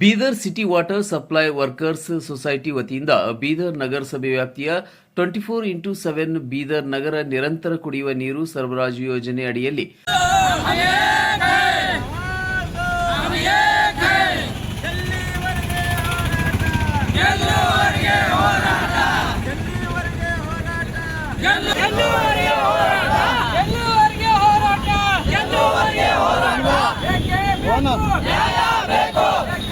Bidar city water supply workers society ವತಿಯಿಂದ ಬೀದರ್ ನಗರಸಭೆ ವ್ಯಾಪ್ತಿಯ twenty four into seven Bidar ನಗರ ನಿರಂತರ ಕುಡಿಯುವ ನೀರು ಸರಬರಾಜು ಯೋಜನೆ ಅಡಿಯಲ್ಲಿ ಹೋರಾಟ?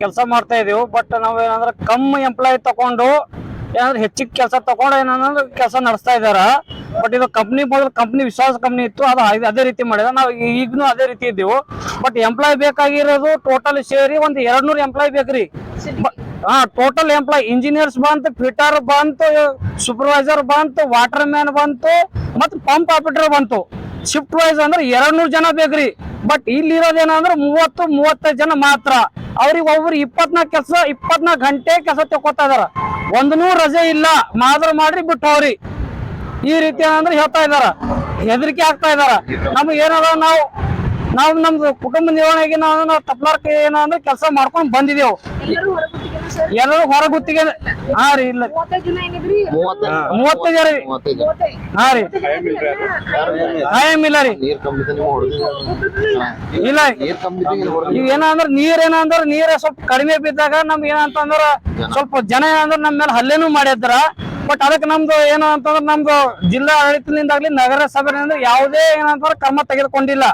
ಕೆಲಸ ಮಾಡ್ತಾ ಇದೀವಿ ಬಟ್ ನಾವೇನಂದ್ರೆ ಕಮ್ಮಿ ಎಂಪ್ಲಾಯ್ ತಕೊಂಡು ಏನಂದ್ರೆ ಹೆಚ್ಚಿಗೆ ಕೆಲಸ ತಗೊಂಡು ಏನಂದ್ರೆ ಕೆಲಸ ನಡೆಸ್ತಾ ಇದಾರ. ಬಟ್ ಇದು ಕಂಪ್ನಿ ಮೊದಲು ಕಂಪ್ನಿ ವಿಶ್ವಾಸ ಕಂಪ್ನಿ ಇತ್ತು, ಅದು ಅದ್- ರೀತಿ ಮಾಡಿದ. ನಾವು ಈಗನು ಅದೇ ರೀತಿ ಇದ್ದೀವಿ. ಬಟ್ ಎಂಪ್ಲಾಯ್ ಬೇಕಾಗಿರೋದು ಟೋಟಲ್ ಸೇರಿ ಒಂದು ಎರಡ್ ನೂರು ಎಂಪ್ಲಾಯ್ ಬೇಕ್ರಿ ಹಾ ಟೋಟಲ್ ಎಂಪ್ಲಾಯ್ ಇಂಜಿನಿಯರ್ಸ್ ಬಂತು ಫಿಟರ್ ಬಂತು ಸೂಪರ್ವೈಸರ್ ಬಂತು ವಾಟರ್ ಮ್ಯಾನ್ ಬಂತು, ಮತ್ತು ಪಂಪ್ ಆಪರೇಟರ್ ಬಂತು. ಶಿಫ್ಟ್ ವೈಸ್ ಅಂದ್ರೆ ಎರಡ್ ನೂರು ಜನ ಬೇಕ್ರಿ. ಬಟ್ ಇಲ್ಲಿರೋದೇನಂದ್ರೆ ಮೂವತ್ತು, ಮೂವತ್ತೈದು ಜನ ಮಾತ್ರ. ಅವ್ರಿಗೆ ಒಬ್ರು ಇಪ್ಪತ್ನಾಲ್ಕು ಕೆಲಸ ಇಪ್ಪತ್ನಾಲ್ಕು ಗಂಟೆ ಕೆಲಸ ತಗೋತಾ ಇದಾರ. ಒಂದನೂ ರಜೆ ಇಲ್ಲ ಮಾದ್ರ ಮಾಡ್ರಿ ಬಿಟ್ಟವ್ರಿ ಈ ರೀತಿ ಏನಂದ್ರೆ ಹೇಳ್ತಾ ಇದಾರ. ಹೆದರಿಕೆ ಆಗ್ತಾ ಇದಾರ. ನಮ್ಗೆ ಏನಾರ ನಾವು ನಾವು ನಮ್ದು ಕುಟುಂಬ ನಿರ್ವಹಣೆಗೆ ನಾವು ನಾವು ತಪ್ಪಲಾರ್ಕ ಏನಂದ್ರೆ ಕೆಲಸ ಮಾಡ್ಕೊಂಡು ಬಂದಿದ್ದೇವು. ಎಲ್ಲರೂ ಹೊರ ಗುತ್ತಿಗೆ ಹಾ ರೀ ಇಲ್ಲ. ಮೂವತ್ತೈದು ಜನ ರೀ. ಹಾ ರೀ. ಕಾಯಂ ಇಲ್ಲ ರೀ. ಇಲ್ಲ. ಈಗ ಏನಂದ್ರ ನೀರ್ ಏನಂದ್ರ ನೀರ್ ಸ್ವಲ್ಪ ಕಡಿಮೆ ಬಿದ್ದಾಗ ನಮ್ಗೆ ಏನಂತಂದ್ರ ಸ್ವಲ್ಪ ಜನ ಏನಂದ್ರ ನಮ್ಮ ಮೇಲೆ ಹಲ್ಲೆನೂ ಮಾಡಿದ್ರ ಬಟ್ ಅದಕ್ಕೆ ನಮ್ದು ಏನು ಅಂತಂದ್ರ ನಮ್ದು ಜಿಲ್ಲಾ ಆಡಳಿತದಿಂದಾಗ್ಲಿ ನಗರಸಭೆಯಿಂದ ಯಾವುದೇ ಏನಂತಂದ್ರೆ ಕ್ರಮ ತೆಗೆದುಕೊಂಡಿಲ್ಲ.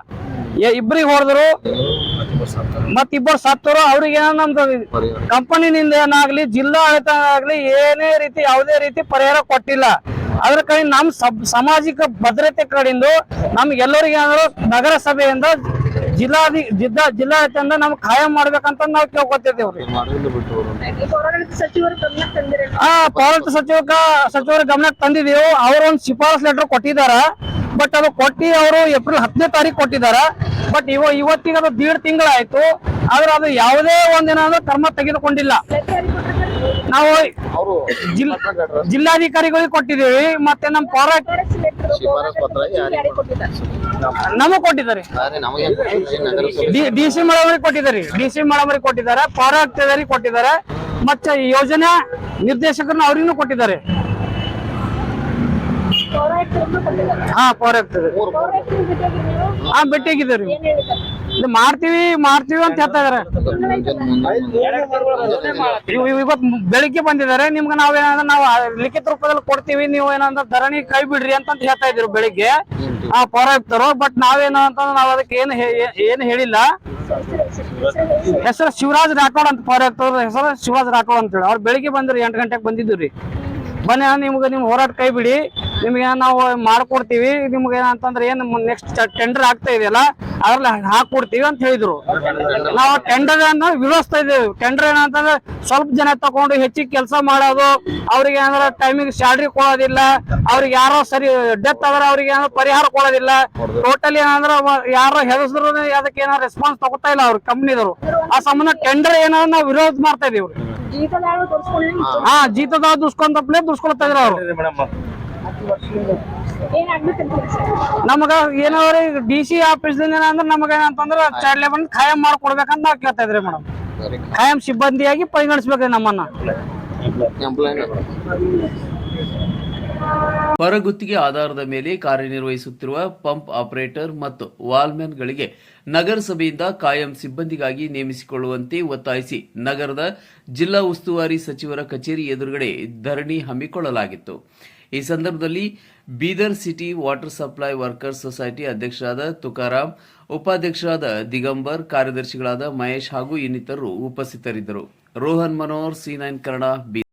ಇಬ್ರಿಗೆ ಹೊಡೆದ್ರು ಮತ್ ಇಬ್ಬರು ಸತ್ತರು ಅವ್ರಿಗೆ ಏನಂತದ ನಮ್ದು ಕಂಪನಿನಿಂದ ಏನಾಗ್ಲಿ ಜಿಲ್ಲಾ ಆಡಳಿತ ಆಗ್ಲಿ ಏನೇ ರೀತಿ ಯಾವುದೇ ರೀತಿ ಪರಿಹಾರ ಕೊಟ್ಟಿಲ್ಲ. ಅದ್ರ ಕಡೆ ನಮ್ ಸಬ್ ಸಾಮಾಜಿಕ ಭದ್ರತೆ ಕಡೆಯಿಂದ ನಮ್ಗೆಲ್ಲರಿಗೆ ಏನಾದ್ರು ನಗರಸಭೆಯಿಂದ ಜಿಲ್ಲಾಧಿ ಜಿಲ್ಲಾ ಜಿಲ್ಲಾಡಳಿತದಿಂದ ನಮ್ಗೆ ಖಾಯಂ ಮಾಡ್ಬೇಕಂತ ನಾವು ಕೇಳ್ಕೊತಿದ್ದೇವ್ರಿ ಹಾ ಪೌರಾಡಳಿತ ಸಚಿವಕ ಸಚಿವರ ಗಮನಕ್ಕೆ ತಂದಿದೀವಿ ಅವ್ರ ಒಂದು ಶಿಫಾರಸ್ ಲೆಟರ್ ಕೊಟ್ಟಿದಾರ ಬಟ್ ಅದು ಕೊಟ್ಟಿ ಅವರು ಏಪ್ರಿಲ್ ಹತ್ತನೇ ತಾರೀಕು ಕೊಟ್ಟಿದ್ದಾರೆ. ಬಟ್ ಇವ ಇವತ್ತಿಗೆ ಅದು ದೀಡ್ ತಿಂಗಳಾಯ್ತು. ಆದ್ರೆ ಅದು ಯಾವುದೇ ಒಂದೇನಾದ್ರೂ ಕ್ರಮ ತೆಗೆದುಕೊಂಡಿಲ್ಲ. ನಾವು ಜಿಲ್ಲಾಧಿಕಾರಿಗಳಿಗೆ ಕೊಟ್ಟಿದ್ದೀವಿ. ಮತ್ತೆ ನಮ್ಮ ಪೌರಾಟ ಶಿಫಾರಸ್ ಪತ್ರ ಯಾರಿಗೆ ನಮಗ್ ಕೊಟ್ಟಿದ್ದಾರೆ. ಡಿ ಡಿ ಸಿ ಮೇಡಮರಿಗೆ ಕೊಟ್ಟಿದ್ದಾರೆ. ಡಿ ಸಿ ಮೇಡಮರಿಗೆ ಕೊಟ್ಟಿದ್ದಾರೆ. ಪೌರಾಯುಕ್ತರಿಗೆ ಕೊಟ್ಟಿದ್ದಾರೆ. ಮತ್ತೆ ಯೋಜನಾ ನಿರ್ದೇಶಕರನ್ನ ಅವ್ರಿಗೂ ಕೊಟ್ಟಿದ್ದಾರೆ. ಹಾ ಇದು ಮಾಡ್ತೀವಿ ಮಾಡ್ತೀವಿ ಅಂತ ಹೇಳ್ತಾ ಇದಾರೆ. ಇವ್- ಇವ್ ಇವತ್ ಬೆಳಿಗ್ಗೆ ಬಂದಿದ್ದಾರೆ. ನಿಮ್ಗೆ ನಾವೇನಂದ್ರೆ ನಾವು ಲಿಖಿತ ರೂಪದಲ್ಲಿ ಕೊಡ್ತೀವಿ. ನೀವು ಏನಂದ್ರೆ ಧರಣಿ ಕೈ ಬಿಡ್ರಿ ಅಂತ ಹೇಳ್ತಾ ಇದ್ರು ಬೆಳಿಗ್ಗೆ. ಆ ಪೌರಾಯುಕ್ತರು ಬಟ್ ನಾವೇನು ಅಂತಂದ್ರೆ ನಾವು ಅದಕ್ಕೆ ಏನು ಏನು ಹೇಳಿಲ್ಲ. ಹೆಸರು ಶಿವರಾಜ್ ರಾಠೋಡ್ ಅಂತ ಪೌರಾಯುಕ್ತರ ಹೆಸರು ಶಿವರಾಜ್ ರಾಠೋಡ್ ಅಂತ ಹೇಳಿ. ಅವ್ರು ಬೆಳಿಗ್ಗೆ ಬಂದ್ರಿ ಎಂಟು ಗಂಟೆಗೆ ಬಂದಿದ್ದು ರೀ ಬನ್ನಿ ನಿಮ್ಗೆ ನಿಮ್ ಹೋರಾಟ ಕೈ ಬಿಡಿ ನಿಮ್ಗೆ ನಾವು ಮಾಡ್ಕೊಡ್ತೀವಿ ನಿಮ್ಗೆ ಏನಂತಂದ್ರೆ ಏನು ನೆಕ್ಸ್ಟ್ ಟೆಂಡರ್ ಆಗ್ತಾ ಇದೆಯಲ್ಲ ಅದ್ರಲ್ಲಿ ಹಾಕೊಡ್ತೀವಿ ಅಂತ ಹೇಳಿದ್ರು. ನಾವು ಟೆಂಡರ್ ಅನ್ನ ವಿರೋಧಿಸ್ತಾ ಇದ್ದೇವೆ ಟೆಂಡರ್ ಏನಂತಂದ್ರೆ ಸ್ವಲ್ಪ ಜನ ತಗೊಂಡು ಹೆಚ್ಚಿಗೆ ಕೆಲಸ ಮಾಡೋದು ಅವ್ರಿಗೆ ಏನಾರ ಟೈಮಿಗೆ ಸ್ಯಾಲ್ರಿ ಕೊಡೋದಿಲ್ಲ ಅವ್ರಿಗೆ ಯಾರೋ ಸರಿ ಡೆತ್ ಆದ್ರೆ ಅವ್ರಿಗೆ ಏನಾದ್ರು ಪರಿಹಾರ ಕೊಡೋದಿಲ್ಲ. ಟೋಟಲಿ ಏನಂದ್ರೆ ಯಾರೋ ಹೆದರ್ಸಿದ್ರು ಅದಕ್ಕೆ ಏನಾರ ರೆಸ್ಪಾನ್ಸ್ ತಗೋತಾ ಇಲ್ಲ ಅವ್ರ ಕಂಪ್ನಿದವರು ಆ ಸಂಬಂಧ ಟೆಂಡರ್ ಏನಾದ್ರು ನಾವು ವಿರೋಧ ಮಾಡ್ತಾ ಇದೀವಿ. ಹಾ ಜೀತದ ದುಸ್ಕೊಂತಪ್ಲೆ ದುಸ್ಕೊಳ್ತಾ ಇದ್ರು ಅವ್ರು. ನಮಗ ಏನಾದ್ರು ಡಿ ಸಿ ಆಫೀಸ್ ಏನಂದ್ರೆ ನಮಗ ಏನಂತಂದ್ರೆ ಚೈಲ್ಡ್ ಲೇಬರ್ ಖಾಯಂ ಮಾಡ್ಕೊಡ್ಬೇಕಂತ ನಾವು ಕೇಳ್ತಾ ಇದ್ರಿ ಮೇಡಮ್ ಖಾಯಂ ಸಿಬ್ಬಂದಿಯಾಗಿ ಪರಿಗಣಿಸ್ಬೇಕ್ರಿ ನಮ್ಮನ್ನ. ಹೊರಗುತ್ತಿಗೆ ಆಧಾರದ ಮೇಲೆ ಕಾರ್ಯನಿರ್ವಹಿಸುತ್ತಿರುವ ಪಂಪ್ ಆಪರೇಟರ್ ಮತ್ತು ವಾಲ್ಮ್ಯಾನ್ಗಳಿಗೆ ನಗರಸಭೆಯಿಂದ ಕಾಯಂ ಸಿಬ್ಬಂದಿಗಾಗಿ ನೇಮಿಸಿಕೊಳ್ಳುವಂತೆ ಒತ್ತಾಯಿಸಿ ನಗರದ ಜಿಲ್ಲಾ ಉಸ್ತುವಾರಿ ಸಚಿವರ ಕಚೇರಿ ಎದುರುಗಡೆ ಧರಣಿ ಹಮ್ಮಿಕೊಳ್ಳಲಾಗಿತ್ತು. ಈ ಸಂದರ್ಭದಲ್ಲಿ Bidar city water supply workers society ಅಧ್ಯಕ್ಷರಾದ ತುಕಾರಾಮ್ ಉಪಾಧ್ಯಕ್ಷರಾದ ದಿಗಂಬರ್, ಕಾರ್ಯದರ್ಶಿಗಳಾದ ಮಹೇಶ್ ಹಾಗೂ ಇನ್ನಿತರರು ಉಪಸ್ಥಿತರಿದ್ದರು. Rohan Manohar, C nine Kannada, Bidar.